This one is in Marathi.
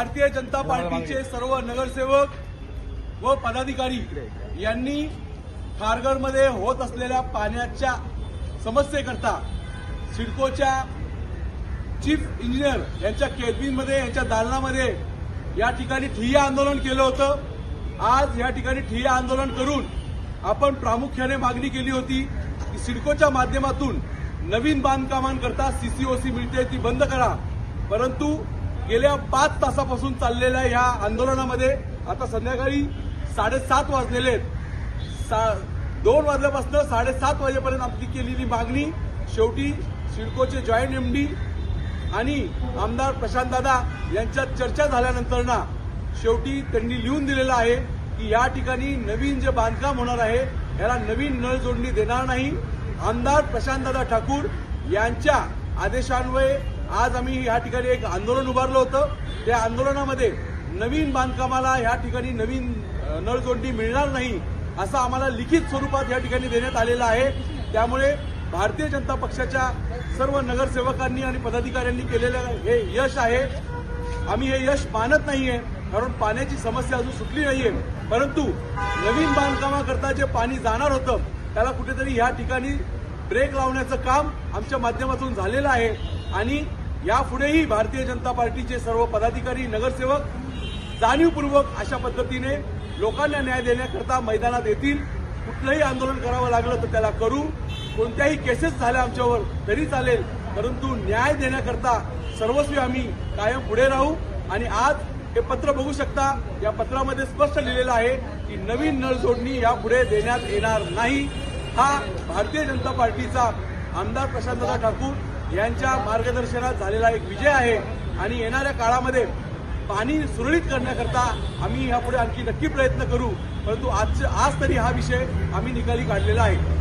भारतीय जनता पार्टीचे सर्व नगरसेवक व पदाधिकारी यांनी खारघरमध्ये होत असलेल्या पाण्याच्या समस्येकरता सिडकोच्या चीफ इंजिनियर यांच्या केबिनमध्ये यांच्या दालनामध्ये या ठिकाणी ठिय्या आंदोलन केलं होतं. आज या ठिकाणी ठिय्या आंदोलन करून आपण प्रामुख्याने मागणी केली होती की सिडकोच्या माध्यमातून नवीन बांधकामांकरता सीसीओसी मिळते ती बंद करा. परंतु गेल्या पाच तासापासून चाललेल्या या आंदोलनामध्ये आता संध्याकाळी साडेसात वाजलेले आहेत. सा दोन वाजल्यापासून साडेसात वाजेपर्यंत आमची केलेली मागणी शेवटी सिडकोचे जॉईंट एमडी आणि आमदार प्रशांतदादा यांच्यात चर्चा झाल्यानंतर ना शेवटी त्यांनी लिहून दिलेलं आहे की या ठिकाणी नवीन जे बांधकाम होणार आहे याला नवीन नळ जोडणी देणार नाही. आमदार प्रशांतदादा ठाकूर यांच्या आदेशान्वये आज आम्ही या ठिकाणी एक आंदोलन उभारलं होतं. त्या आंदोलनामध्ये नवीन बांधकामाला या ठिकाणी नवीन अ, मिळणार नाही असं आम्हाला लिखित स्वरूपात या ठिकाणी देण्यात आलेलं आहे. त्यामुळे भारतीय जनता पक्षाच्या सर्व नगरसेवकांनी आणि पदाधिकाऱ्यांनी केलेलं हे यश आहे. आम्ही हे यश मानत नाहीये कारण पाण्याची समस्या अजून सुटली नाहीये. परंतु नवीन बांधकामाकरता जे पाणी जाणार होतं त्याला कुठेतरी या ठिकाणी ब्रेक लावण्याचं काम आमच्या माध्यमातून झालेलं आहे. आणि यापुढेही भारतीय जनता पार्टीचे सर्व पदाधिकारी नगरसेवक जाणीवपूर्वक अशा पद्धतीने लोकांना न्याय देण्याकरता मैदानात येतील. कुठलंही आंदोलन करावं लागलं तर त्याला करू. कोणत्याही केसेस झाल्या आमच्यावर तरी चालेल. परंतु न्याय देण्याकरता सर्वस्वी आम्ही कायम पुढे राहू. आणि आज हे पत्र बघू शकता या पत्रामध्ये स्पष्ट लिहिलेलं आहे की नवीन नळ जोडणी यापुढे देण्यात येणार नाही. हा भारतीय जनता पार्टीचा आमदार प्रशांतदा ठाकूर यांच्या मार्गदर्शनात झालेला एक विजय आहे आणि येणाऱ्या काळामध्ये पाणी सुरळीत करण्याकरता आम्ही यापुढे आणखी नक्की प्रयत्न करू परंतु आज आज तरी हा विषय आम्ही निकाली काढलेला आहे.